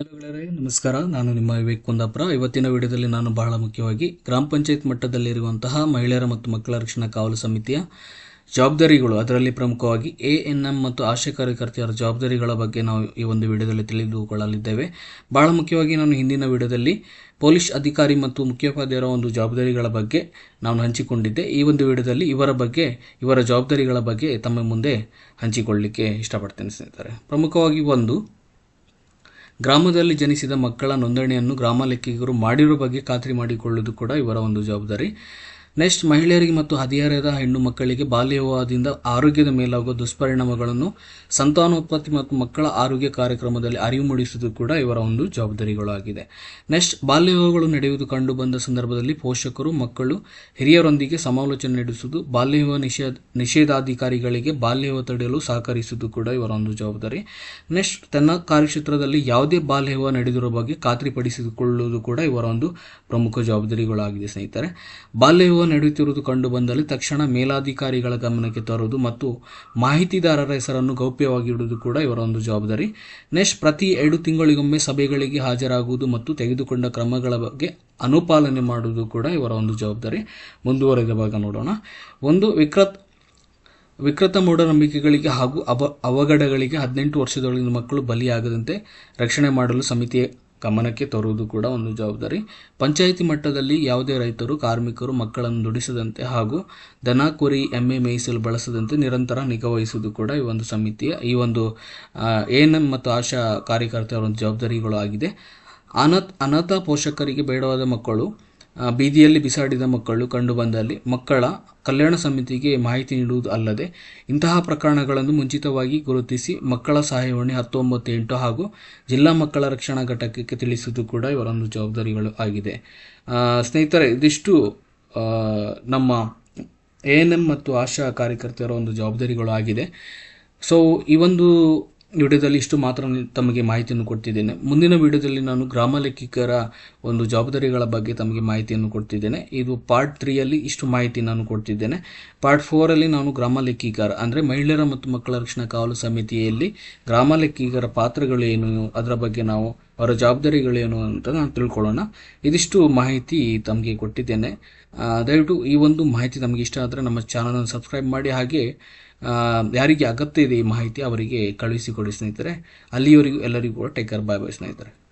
Hello ನಮಸ್ಕಾರ. ನಾನು ನಿಮ್ಮ ವಿವೇಕ್ ಕುಂದಾಪುರ. ಇವತ್ತಿನ ವಿಡಿಯೋದಲ್ಲಿ ನಾನು ಬಹಳ ಮುಖ್ಯವಾಗಿ ಗ್ರಾಮ ಪಂಚಾಯತ್ ಮಟ್ಟದಲ್ಲಿರುವಂತಹ ಮಹಿಳೆಯರ ಮತ್ತು ಮಕ್ಕಳ ರಕ್ಷಣಾ ಕಾವಲು ಸಮಿತಿಯ ಜವಾಬ್ದಾರಿಗಳು, ಅದರಲ್ಲಿ ಪ್ರಮುಖವಾಗಿ ಎ ಎನ್ ಎಂ ಮತ್ತು ಆಶಾ ಕಾರ್ಯಕರ್ತೆಯರ ಜವಾಬ್ದಾರಿಗಳ ಬಗ್ಗೆ ನಾವು ಈ ಒಂದು ವಿಡಿಯೋದಲ್ಲಿ ತಿಳಿದುಕೊಳ್ಳಲಿದ್ದೇವೆ. ಬಹಳ ಮುಖ್ಯವಾಗಿ ನಾನು ಹಿಂದಿನ ವಿಡಿಯೋದಲ್ಲಿ ಪೊಲೀಸ್ ಅಧಿಕಾರಿ ಮತ್ತು ಮುಖ್ಯೋಪಾಧ್ಯಾಯರ ಒಂದು ಜವಾಬ್ದಾರಿಗಳ ಬಗ್ಗೆ ನಾನು ಹಂಚಿಕೊಂಡಿದ್ದೆ. ಈ ಒಂದು ವಿಡಿಯೋದಲ್ಲಿ ಇವರ ಬಗ್ಗೆ, ಇವರ ಜವಾಬ್ದಾರಿಗಳ ಬಗ್ಗೆ ತಮ್ಮ ಮುಂದೆ ಹಂಚಿಕೊಳ್ಳಲಿಕ್ಕೆ ಇಷ್ಟಪಡ್ತೇನೆ ಸ್ನೇಹಿತರೆ. ಪ್ರಮುಖವಾಗಿ ಒಂದು ಗ್ರಾಮದಲ್ಲಿ ಜನಿಸಿದ ಮಕ್ಕಳ ನೋಂದಣಿಯನ್ನು ಗ್ರಾಮ ಲೆಕ್ಕಿಗರು ಮಾಡಿರುವ ಬಗ್ಗೆ ಖಾತ್ರಿ ಮಾಡಿಕೊಳ್ಳುವುದು ಕೂಡ ಇವರ ಒಂದು ಜವಾಬ್ದಾರಿ. ನೆಕ್ಸ್ಟ್ ಮಹಿಳೆಯರಿಗೆ ಮತ್ತು ಹದಿಹರೆಯದ ಹೆಣ್ಣು ಮಕ್ಕಳಿಗೆ ಬಾಲ್ಯ ವಿವಾಹದಿಂದ ಆರೋಗ್ಯದ ಮೇಲಾಗುವ ದುಷ್ಪರಿಣಾಮಗಳನ್ನು ಸಂತಾನೋತ್ಪತ್ತಿ ಮತ್ತು ಮಕ್ಕಳ ಆರೋಗ್ಯ ಕಾರ್ಯಕ್ರಮದಲ್ಲಿ ಅರಿವು ಮೂಡಿಸುವುದು ಕೂಡ ಇವರ ಒಂದು ಜವಾಬ್ದಾರಿಗಳು ಆಗಿದೆ ನೆಕ್ಸ್ಟ್ ಬಾಲ್ಯ ವಿವಾಹಗಳು ನಡೆಯುವುದು ಕಂಡು ಬಂದ ಸಂದರ್ಭದಲ್ಲಿ ಪೋಷಕರು, ಮಕ್ಕಳು, ಹಿರಿಯರೊಂದಿಗೆ ಸಮಾಲೋಚನೆ ನಡೆಸುವುದು ಬಾಲ್ಯ ವಿವಾಹ ನಿಷೇಧ, ನಿಷೇಧಾಧಿಕಾರಿಗಳಿಗೆ ಬಾಲ್ಯ ವಿವಾಹ ತಡೆಯಲು ಸಹಕರಿಸುವುದು ಕೂಡ ಇವರ ಒಂದು ಜವಾಬ್ದಾರಿ. ನೆಕ್ಸ್ಟ್ ತನ್ನ ಕಾರ್ಯಕ್ಷೇತ್ರದಲ್ಲಿ ಯಾವುದೇ ಬಾಲ್ಯ ವಿವಾಹ ನಡೆದಿರುವ ಬಗ್ಗೆ ಖಾತ್ರಿಪಡಿಸಿಕೊಳ್ಳುವುದು ಕೂಡ ಇವರ ಒಂದು ಪ್ರಮುಖ ಜವಾಬ್ದಾರಿಗಳಾಗಿದೆ ಸ್ನೇಹಿತರೆ. ಬಾಲ್ಯ ವಿವಾಹ ನಡೆಯುತ್ತಿರುವುದು ಕಂಡು ಬಂದಲ್ಲಿ ತಕ್ಷಣ ಮೇಲಾಧಿಕಾರಿಗಳ ಗಮನಕ್ಕೆ ತರುವುದು ಮತ್ತು ಮಾಹಿತಿದಾರರ ಹೆಸರನ್ನು ಗೌಪ್ಯವಾಗಿ ಇಡುವುದು ಕೂಡ ಇವರ ಒಂದು ಜವಾಬ್ದಾರಿ. ನೆಕ್ಸ್ಟ್ ಪ್ರತಿ ಎರಡು ತಿಂಗಳಿಗೊಮ್ಮೆ ಸಭೆಗಳಿಗೆ ಹಾಜರಾಗುವುದು ಮತ್ತು ತೆಗೆದುಕೊಂಡ ಕ್ರಮಗಳ ಬಗ್ಗೆ ಅನುಪಾಲನೆ ಮಾಡುವುದು ಕೂಡ ಇವರ ಒಂದು ಜವಾಬ್ದಾರಿ. ಮುಂದುವರೆದ ಭಾಗ ನೋಡೋಣ. ಒಂದು ವಿಕೃತ್, ವಿಕೃತ ಮೂಢನಂಬಿಕೆಗಳಿಗೆ ಹಾಗೂ ಅವ, ಅವಘಡಗಳಿಗೆ ಹದಿನೆಂಟು ವರ್ಷದೊಳಗಿನ ಮಕ್ಕಳು ಬಲಿಯಾಗದಂತೆ ರಕ್ಷಣೆ ಮಾಡಲು ಸಮಿತಿಯ ಗಮನಕ್ಕೆ ತರುವುದು ಕೂಡ ಒಂದು ಜವಾಬ್ದಾರಿ. ಪಂಚಾಯಿತಿ ಮಟ್ಟದಲ್ಲಿ ಯಾವುದೇ ರೈತರು, ಕಾರ್ಮಿಕರು, ಮಕ್ಕಳನ್ನು ದುಡಿಸದಂತೆ ಹಾಗೂ ದನ, ಕುರಿ, ಎಮ್ಮೆ, ಮೇಯಿಸಲು ಬಳಸದಂತೆ ನಿರಂತರ ನಿಗಾವಹಿಸುವುದು ಕೂಡ ಈ ಒಂದು ಸಮಿತಿಯ, ಈ ಒಂದು ಎ ಎನ್ ಎಂ ಮತ್ತು ಆಶಾ ಕಾರ್ಯಕರ್ತೆಯರ ಒಂದು ಜವಾಬ್ದಾರಿಗಳು ಆಗಿದೆ ಅನಾಥ ಅನಾಥ ಪೋಷಕರಿಗೆ ಬೇಡವಾದ ಮಕ್ಕಳು ಬೀದಿಯಲ್ಲಿ ಬಿಸಾಡಿದ ಮಕ್ಕಳು ಕಂಡುಬಂದಲ್ಲಿ ಮಕ್ಕಳ ಕಲ್ಯಾಣ ಸಮಿತಿಗೆ ಮಾಹಿತಿ ನೀಡುವುದು ಅಲ್ಲದೆ ಇಂತಹ ಪ್ರಕರಣಗಳನ್ನು ಮುಂಚಿತವಾಗಿ ಗುರುತಿಸಿ ಮಕ್ಕಳ ಸಹಾಯವಾಣಿ ಹತ್ತೊಂಬತ್ತು ಎಂಟು ಹಾಗೂ ಜಿಲ್ಲಾ ಮಕ್ಕಳ ರಕ್ಷಣಾ ಘಟಕಕ್ಕೆ ತಿಳಿಸುವುದು ಕೂಡ ಇವರೊಂದು ಜವಾಬ್ದಾರಿಗಳು ಆಗಿದೆ. ಸ್ನೇಹಿತರೆ, ಇದಿಷ್ಟು ನಮ್ಮ ಎ ಎನ್ ಎಂ ಮತ್ತು ಆಶಾ ಕಾರ್ಯಕರ್ತೆಯರ ಒಂದು ಜವಾಬ್ದಾರಿಗಳು ಆಗಿದೆ. ಸೊ ಈ ಒಂದು ವಿಡಿಯೋದಲ್ಲಿ ಇಷ್ಟು ಮಾತ್ರ ತಮಗೆ ಮಾಹಿತಿಯನ್ನು ಕೊಡ್ತಿದ್ದೇನೆ. ಮುಂದಿನ ವಿಡಿಯೋದಲ್ಲಿ ನಾನು ಗ್ರಾಮ ಲೆಕ್ಕಿಕರ ಒಂದು ಜವಾಬ್ದಾರಿಗಳ ಬಗ್ಗೆ ತಮಗೆ ಮಾಹಿತಿಯನ್ನು ಕೊಡ್ತಿದ್ದೇನೆ. ಇದು ಪಾರ್ಟ್ ತ್ರೀಯಲ್ಲಿ ಇಷ್ಟು ಮಾಹಿತಿ ನಾನು ಕೊಡ್ತಿದ್ದೇನೆ. ಪಾರ್ಟ್ ಫೋರಲ್ಲಿ ನಾನು ಗ್ರಾಮ ಲೆಕ್ಕಿಕಾರ ಅಂದರೆ ಮಹಿಳೆಯರ ಮತ್ತು ಮಕ್ಕಳ ರಕ್ಷಣಾ ಕಾವಲು ಸಮಿತಿಯಲ್ಲಿ ಗ್ರಾಮ ಲೆಕ್ಕಿಗರ ಪಾತ್ರಗಳು ಏನು, ಅದರ ಬಗ್ಗೆ ನಾವು ಅವರ ಜವಾಬ್ದಾರಿಗಳೇನು ಅಂತ ನಾನು ತಿಳ್ಕೊಳ್ಳೋಣ. ಇದಿಷ್ಟು ಮಾಹಿತಿ ತಮಗೆ ಕೊಟ್ಟಿದ್ದೇನೆ. ದಯವಿಟ್ಟು ಈ ಒಂದು ಮಾಹಿತಿ ನಮಗೆ ಇಷ್ಟ ಆದರೆ ನಮ್ಮ ಚಾನಲನ್ನು ಸಬ್ಸ್ಕ್ರೈಬ್ ಮಾಡಿ. ಹಾಗೆ ಯಾರಿಗೆ ಅಗತ್ಯ ಇದೆ ಈ ಮಾಹಿತಿ ಅವರಿಗೆ ಕಳುಹಿಸಿಕೊಡಿ ಸ್ನೇಹಿತರೆ. ಅಲ್ಲಿಯವರೆಗೂ ಎಲ್ಲರಿಗೂ ಕೂಡ ಟೇಕ್ ಕೇರ್ ಬಾಯ್ ಬಾಯ್ ಸ್ನೇಹಿತರೆ.